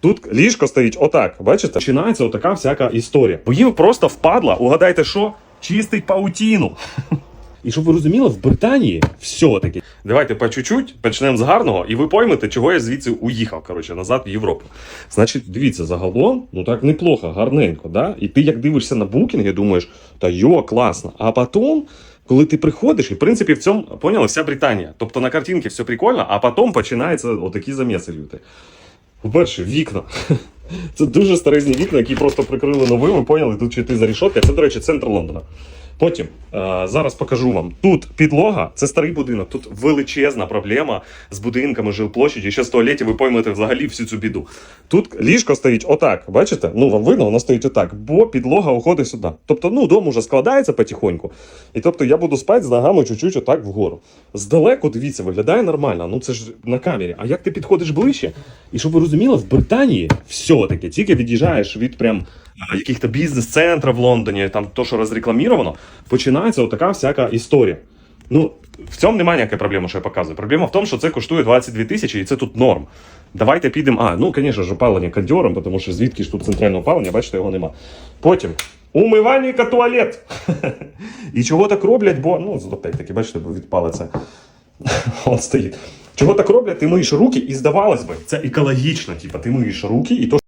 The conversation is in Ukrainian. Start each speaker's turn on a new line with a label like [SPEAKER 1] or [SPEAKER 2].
[SPEAKER 1] Тут ліжко стоїть отак. Бачите? Починається отака всяка історія. Бо їм просто впадла, угадайте що? Чистить паутіну. І щоб ви розуміли, в Британії все-таки. Давайте по чуть-чуть почнемо з гарного, і ви поймете, чого я звідси уїхав, коротше, назад в Європу. Значить, дивіться, загалом, ну так неплохо, гарненько, да? І ти як дивишся на букінги, думаєш, та йо, класно. А потім, коли ти приходиш, і в принципі в цьому поняли, вся Британія. Тобто на картинці все прикольно, а потім починаються отакі заміси люті. По-перше, вікна. Це дуже старезні вікна, які просто прикрили новими, поняли, тут чи ти за рішотки. Це, до речі, центр Лондона. Потім зараз покажу вам. Тут підлога, це старий будинок. Тут величезна проблема з будинками жилплощаді. І ще з туалетів ви поймете взагалі всю цю біду. Тут ліжко стоїть отак. Бачите? Ну вам видно, воно стоїть отак, бо підлога уходить сюди. Тобто, ну дом уже складається потихоньку. І тобто я буду спати з ногами чуть-чуть отак вгору. Здалеку, дивіться, виглядає нормально. Ну це ж на камері. А як ти підходиш ближче? І щоб ви розуміли, в Британії все-таки тільки від'їжджаєш від прям яких-то бізнес-центрів в Лондоні, там то, що розрекламіровано, починається отака всяка історія. Ну, в цьому немає ніякої проблеми, що я показую. Проблема в тому, що це коштує 22 тисячі, і це тут норм. Давайте підемо. А, ну, звісно ж, опалення кондьором, тому що звідки ж тут центральне опалення, бачите, його нема. Потім. Умивальника туалет. І чого так роблять, бо, ну, опять-таки, бачите, відпали це. Он стоїть. Чого так роблять? Ти миєш руки, і здавалось би, це екологічно. Типа, ти миєш руки, і то,